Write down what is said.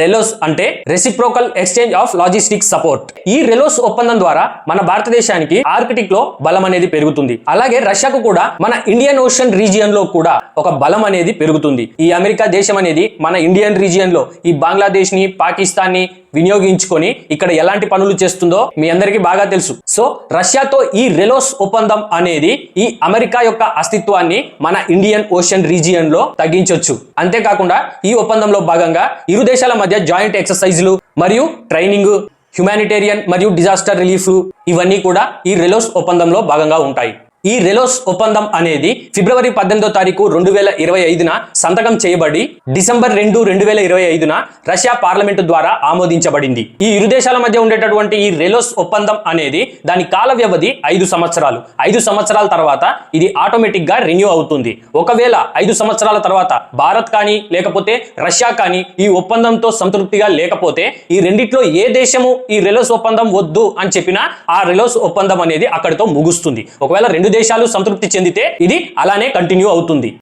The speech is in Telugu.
రెలోస్ అంటే reciprocal exchange of logistics support ఈ రెలోస్ ఒప్పందం ద్వారా మన భారతదేశానికి ఆర్కిటిక్లో బలం అనేది పెరుగుతుంది. అలాగే రష్యాకు కూడా మన ఇండియన్ ఓషన్ రీజియన్లో కూడా ఒక బలం అనేది పెరుగుతుంది. ఈ అమెరికా దేశం అనేది మన ఇండియన్ రీజియన్లో ఈ బంగ్లాదేశ్ని పాకిస్తాన్ని వినియోగించుకొని ఇక్కడ ఎలాంటి పనులు చేస్తుందో మీ అందరికీ బాగా తెలుసు. సో రష్యాతో ఈ రెలోస్ ఒప్పందం అనేది ఈ అమెరికా యొక్క అస్తిత్వాన్ని మన ఇండియన్ ఓషన్ రీజియన్లో తగ్గించవచ్చు అంతేకాకుండా ఈ ఒప్పందంలో భాగంగా ఇరు దేశాల మధ్య జాయింట్ ఎక్సర్సైజ్లు మరియు ట్రైనింగ్ హ్యుమానిటేరియన్ మరియు డిజాస్టర్ రిలీఫ్ ఇవన్నీ కూడా ఈ రెలోస్ ఒప్పందంలో భాగంగా ఉంటాయి. ఈ రెలోస్ ఒప్పందం అనేది ఫిబ్రవరి పద్దెనిమిదో తారీఖు రెండు వేల ఇరవై ఐదున సంతకం చేయబడి డిసెంబర్ రెండు రెండు వేల ఇరవై ఐదున రష్యా పార్లమెంటు ద్వారా ఆమోదించబడింది. ఈ ఇరు దేశాల మధ్య ఉండేటటువంటి ఈ రెలోస్ ఒప్పందం అనేది దాని కాల వ్యవధి ఐదు సంవత్సరాలు. ఐదు సంవత్సరాల తర్వాత ఇది ఆటోమేటిక్గా రెన్యూ అవుతుంది. ఒకవేళ ఐదు సంవత్సరాల తర్వాత భారత్ కానీ లేకపోతే రష్యా కానీ ఈ ఒప్పందంతో సంతృప్తిగా లేకపోతే ఈ రెండిట్లో ఏ దేశము ఈ రెలోస్ ఒప్పందం వద్దు అని చెప్పినా ఆ రెలోస్ ఒప్పందం అనేది అక్కడితో ముగుస్తుంది. ఒకవేళ రెండు దేశాలు సంతృప్తి చెందితే ఇది అలానే కంటిన్యూ అవుతుంది.